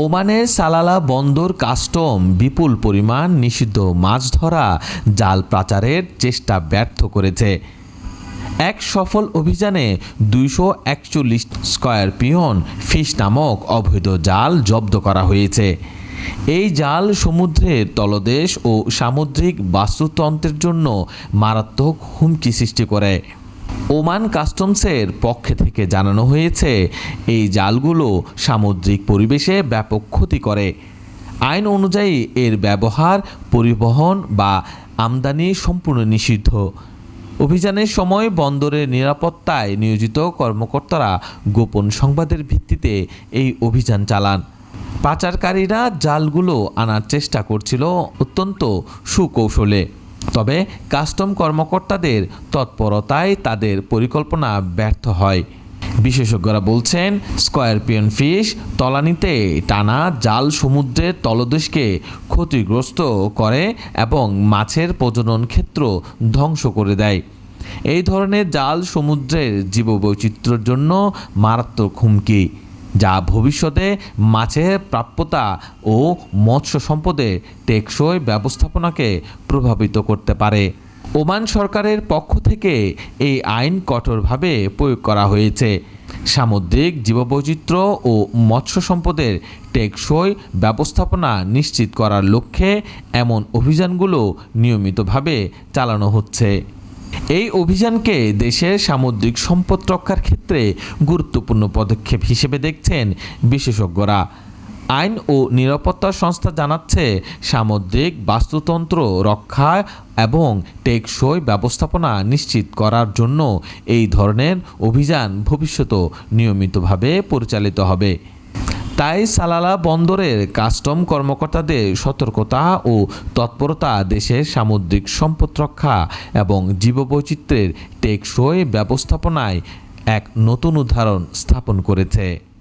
ওমানের সালালা বন্দর কাস্টম বিপুল পরিমাণ নিষিদ্ধ মাছ ধরা জাল পাচারের চেষ্টা ব্যর্থ করেছে। এক সফল অভিযানে দুইশো একচল্লিশ স্কয়ার পিয়ন ফিশ নামক অবৈধ জাল জব্দ করা হয়েছে। এই জাল সমুদ্রের তলদেশ ও সামুদ্রিক বাস্তুতন্ত্রের জন্য মারাত্মক হুমকি সৃষ্টি করে। ওমান কাস্টমসের পক্ষে থেকে জানানো হয়েছে, এই জালগুলো সামুদ্রিক পরিবেশে ব্যাপক ক্ষতি করে। আইন অনুযায়ী এর ব্যবহার, পরিবহন বা আমদানি সম্পূর্ণ নিষিদ্ধ। অভিযানের সময় বন্দরের নিরাপত্তায় নিয়োজিত কর্মকর্তারা গোপন সংবাদের ভিত্তিতে এই অভিযান চালান। পাচারকারীরা জালগুলো আনার চেষ্টা করছিল অত্যন্ত সুকৌশলে। তবে কাস্টম কর্মকর্তাদের তৎপরতায় তাদের পরিকল্পনা ব্যর্থ হয়। বিশেষজ্ঞরা বলছেন স্কয়ারপিয়ন ফিশ তলানিতে টানা জাল সমুদ্রের তলদেশকে ক্ষতিগ্রস্ত করে এবং মাছের প্রজনন ক্ষেত্র ধ্বংস করে দেয়। এই ধরনের জাল সমুদ্রের জীববৈচিত্র্যের জন্য মারাত্মক হুমকি। যা ভবিষ্যতে মাছের প্রাপ্যতা ও মৎস্য সম্পদের টেকসই ব্যবস্থাপনাকে প্রভাবিত করতে পারে। ওমান সরকারের পক্ষ থেকে এই আইন কঠোরভাবে প্রয়োগ করা হয়েছে। সামুদ্রিক জীববৈচিত্র্য ও মৎস্য সম্পদের টেকসই ব্যবস্থাপনা নিশ্চিত করার লক্ষ্যে এমন অভিযানগুলো নিয়মিতভাবে চালানো হচ্ছে। এই অভিযানকে দেশের সামুদ্রিক সম্পদ রক্ষার ক্ষেত্রে গুরুত্বপূর্ণ পদক্ষেপ হিসেবে দেখছেন বিশেষজ্ঞরা। আইন ও নিরাপত্তা সংস্থা জানাচ্ছে, সামুদ্রিক বাস্তুতন্ত্র রক্ষা এবং টেকসই ব্যবস্থাপনা নিশ্চিত করার জন্য এই ধরনের অভিযান ভবিষ্যতেও নিয়মিতভাবে পরিচালিত হবে। তাই সালালা বন্দরের কাস্টম কর্মকর্তাদের সতর্কতা ও তৎপরতা, দেশের সামুদ্রিক সম্পদ রক্ষা এবং জীববৈচিত্র্যের টেকসই ব্যবস্থাপনায় এক নতুন উদাহরণ স্থাপন করেছে।